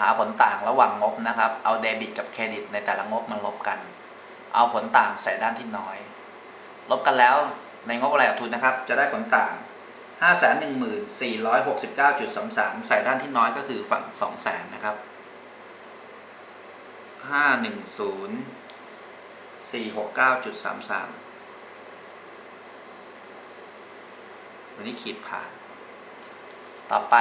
หาผลต่างระหว่างงบนะครับ เอาเดบิตกับเครดิตในแต่ละงบมาลบกัน เอาผลต่างใส่ด้านที่น้อย ลบกันแล้วในงบรายทุนนะครับ จะได้ผลต่าง 51469.33 ใส่ด้านที่น้อยก็คือฝั่ง 200,000นะครับ 510 469.33วันนี้ขีดผ่าน ต่อไป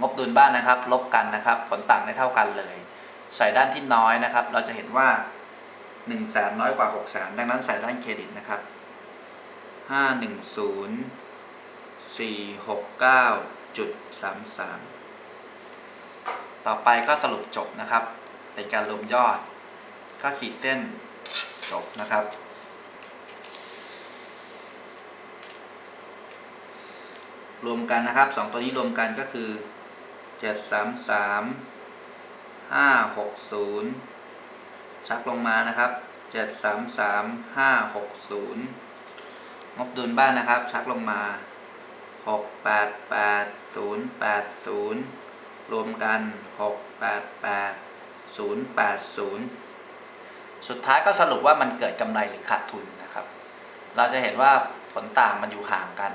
งบดุลบ้านนะครับ ลบกันนะครับ ผลต่างได้เท่ากันเลย ใส่ด้านที่น้อยนะครับ เราจะเห็นว่า1 0 0 0 0แสนน้อยกว่า6 0 0 0 0ดังนั้นใส่ด้านเครดิตนะครับ510 469.33 ต่อไปก็สรุปจบนะครับ เป็นการรวมยอด ก็ขีดเส้นจบนะครับ รวมกันนะครับสองตัวนี้รวมกันก็คือ 733 560ชักลงมานะครับ733 560งบดุลบ้านนะครับ ชักลงมา688 080รวมกัน688 080สุดท้ายก็สรุปว่ามันเกิดกำไรหรือขาดทุนนะครับ เราจะเห็นว่าผลต่างมันอยู่ห่างกัน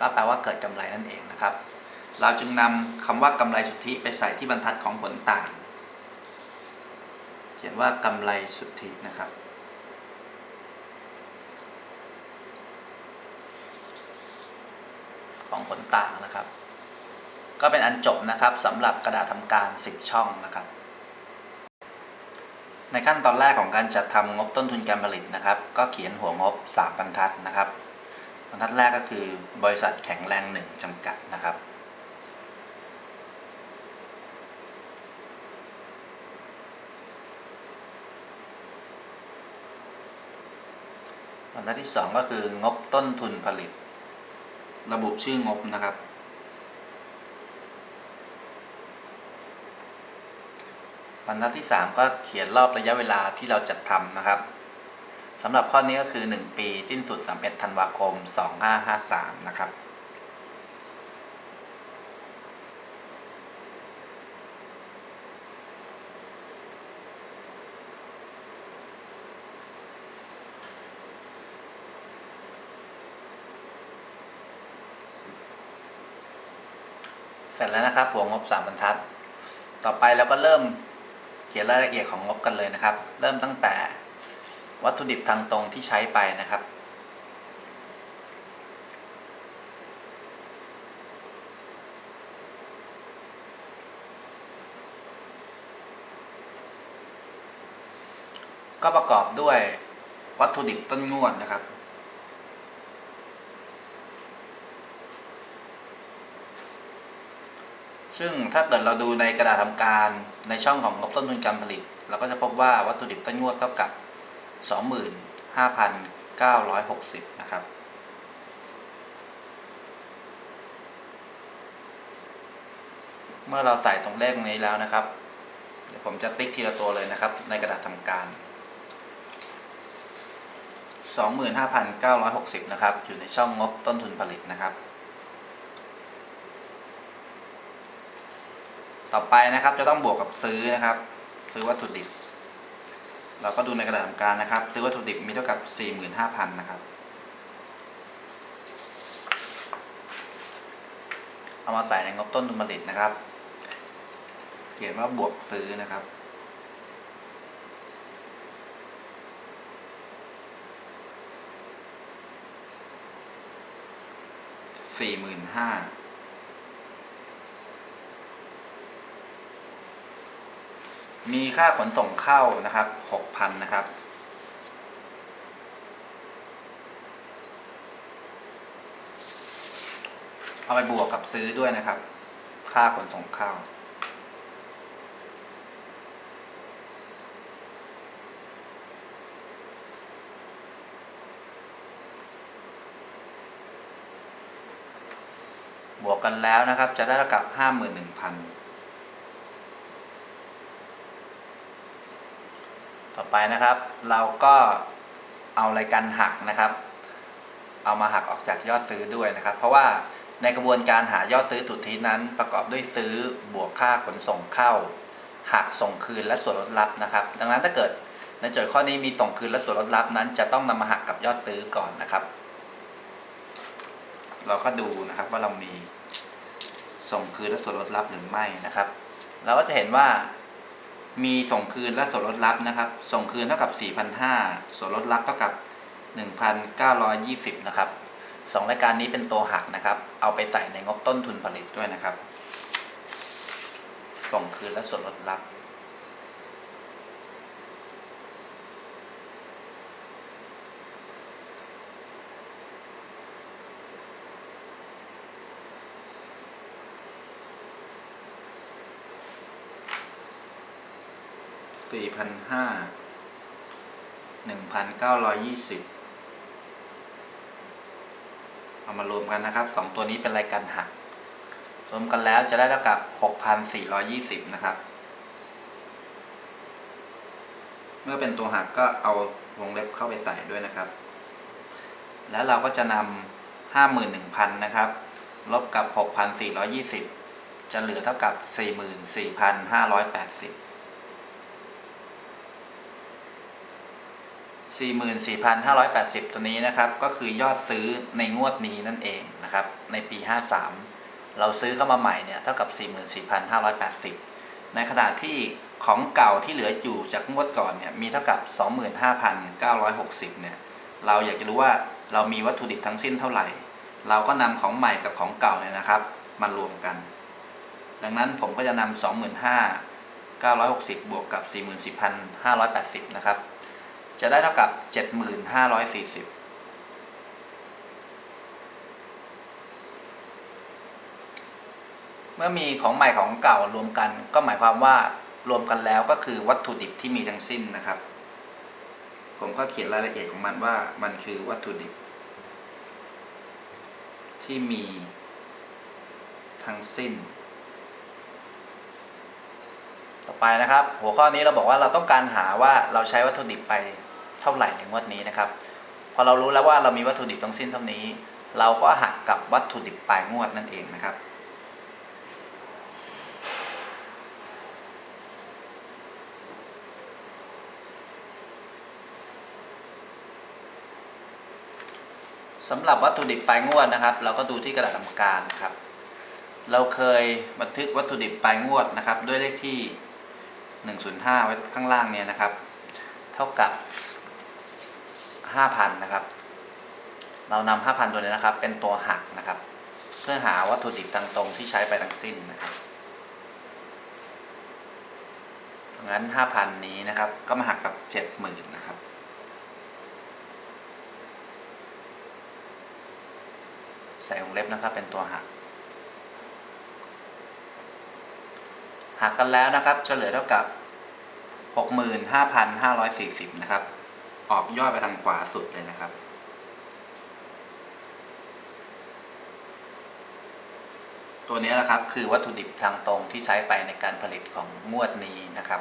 ก็แปลว่าเกิดกำไรนั่นเองนะครับ เราจึงนำคำว่ากำไรสุทธิไปใส่ที่บรรทัดของผลต่าง เขียนว่ากำไรสุทธินะครับ ของผลต่างนะครับ ก็เป็นอันจบนะครับสำหรับกระดาษทำการ 10 ช่องนะครับ ในขั้นตอนแรกของการจัดทำงบต้นทุนการผลิตนะครับ ก็เขียนหัวงบ 3 บรรทัดนะครับ บรรทัดแรกก็คือบริษัทแข็งแรงหนึ่งจำกัดนะครับ บรรทัดที่ 2 ก็คืองบต้นทุนผลิต ระบุชื่องบนะครับ บรรทัดที่ 3 ก็เขียนรอบระยะเวลาที่เราจัดทำนะครับสำหรับข้อนี้ก็คือ 1 ปีสิ้นสุด 31 ธันวาคม 2553 นะครับ เสร็จแล้วนะครับ หัวงบ 3 บรรทัด ต่อไปเราก็เริ่มเขียนรายละเอียดของงบกันเลยนะครับ เริ่มตั้งแต่วัตถุดิบทางตรงที่ใช้ไปนะครับ ก็ประกอบด้วยวัตถุดิบต้นงวดนะครับ ซึ่งถ้าเกิดเราดูในกระดาษทำการในช่องของงบต้นทุนการผลิต เราก็จะพบว่าวัตถุดิบต้นงวดเท่ากับ 25,960 นะครับ เมื่อเราใส่ตรงเลขนี้แล้วนะครับ เดี๋ยวผมจะติ๊กทีละตัวเลยนะครับ ในกระดาษทำการ 25,960 นะครับ อยู่ในช่องงบต้นทุนผลิตนะครับ ต่อไปนะครับจะต้องบวกกับซื้อนะครับ ซื้อวัตถุดิบ เราก็ดูในกระดาษทำการนะครับ ซื้อวัตถุดิบมีเท่ากับ 45,000 นะครับ เอามาใส่ในงบต้นทุนผลิตนะครับ เขียนว่าบวกซื้อนะครับสี่หมื่นห้า มีค่าขนส่งเข้านะครับหกพันนะครับ เอาไปบวกกับซื้อด้วยนะครับ ค่าขนส่งเข้าบวกกันแล้วนะครับ จะได้ระกับ 51,000 ไปนะครับ เราก็เอารายการหักนะครับ เอามาหักออกจากยอดซื้อด้วยนะครับ เพราะว่าในกระบวนการหายอดซื้อสุทธินั้น ประกอบด้วยซื้อบวกค่าขนส่งเข้าหักส่งคืนและส่วนลดลับนะครับ ดังนั้นถ้าเกิดในโจทย์ข้อนี้มีส่งคืนและส่วนลดลับนั้น จะต้องนำมาหักกับยอดซื้อก่อนนะครับ เราก็ดูนะครับว่าเรามีส่งคืนและส่วนลดลับหรือไม่นะครับ เราก็จะเห็นว่า มีส่งคืนและส่วนลดรับนะครับ ส่งคืนเท่ากับ 4,500 ส่วนลดรับเท่ากับ 1,920 นะครับสองรายการนี้เป็นตัวหักนะครับ เอาไปใส่ในงบต้นทุนผลิตด้วยนะครับ ส่งคืนและส่วนลดรับ สี่พันห้าหนึ่งพันเก้าร้อยยี่สิบเอามารวมกันนะครับสองตัวนี้เป็นรายการหัก รวมกันแล้วจะได้เท่ากับหกพันสี่ร้อยยี่สิบนะครับ เมื่อเป็นตัวหักก็เอาวงเล็บเข้าไปไต่ด้วยนะครับ แล้วเราก็จะนำห้าหมื่นหนึ่งพันนะครับ ลบกับหกพันสี่ร้อยยี่สิบจะเหลือเท่ากับ 44,580 44,580 ตัวนี้นะครับ ก็คือยอดซื้อในงวดนี้นั่นเองนะครับ ในปี 53 เราซื้อเข้ามาใหม่เนี่ยเท่ากับ 44,580 ในขณะที่ของเก่าที่เหลืออยู่จากงวดก่อนเนี่ยมีเท่ากับ 25,960 เนี่ย เราอยากจะรู้ว่าเรามีวัตถุดิบทั้งสิ้นเท่าไหร่ เราก็นำของใหม่กับของเก่าเนี่ยนะครับมารวมกัน ดังนั้นผมก็จะนำ25,960 บวกกับ 44,580 นะครับ จะได้เท่ากับ 7,540 เมื่อมีของใหม่ของเก่ารวมกัน ก็หมายความว่ารวมกันแล้วก็คือวัตถุดิบที่มีทั้งสิ้นนะครับ ผมก็เขียนรายละเอียดของมันว่ามันคือวัตถุดิบ ที่มีทั้งสิ้น ต่อไปนะครับ หัวข้อนี้เราบอกว่าเราต้องการหาว่าเราใช้วัตถุดิบไป เท่าไหร่ในงวดนี้นะครับ พอเรารู้แล้วว่าเรามีวัตถุดิบทั้งสิ้นเท่านี้ เราก็หักกับวัตถุดิบปลายงวดนั่นเองนะครับ สำหรับวัตถุดิบปลายงวดนะครับ เราก็ดูที่กระดาษทำการครับ เราเคยบันทึกวัตถุดิบปลายงวดนะครับ ด้วยเลขที่ 105 ไว้ข้างล่างเนี่ยนะครับ เท่ากับ 5,000 นะครับ เรานำ5,000 ตัวนี้นะครับ เป็นตัวหักนะครับ เพื่อหาวัตถุดิบทางตรงที่ใช้ไปทั้งสิ้นนะครับงั้น 5,000 นี้นะครับ ก็มาหักกับ 70,000 นะครับ ใส่วงเล็บนะครับ เป็นตัวหัก หักกันแล้วนะครับ จะเหลือเท่ากับ 65,540 นะครับ ออกย่อไปทางขวาสุดเลยนะครับ ตัวนี้แหละครับคือวัตถุดิบทางตรงที่ใช้ไปในการผลิตของงวดนี้นะครับ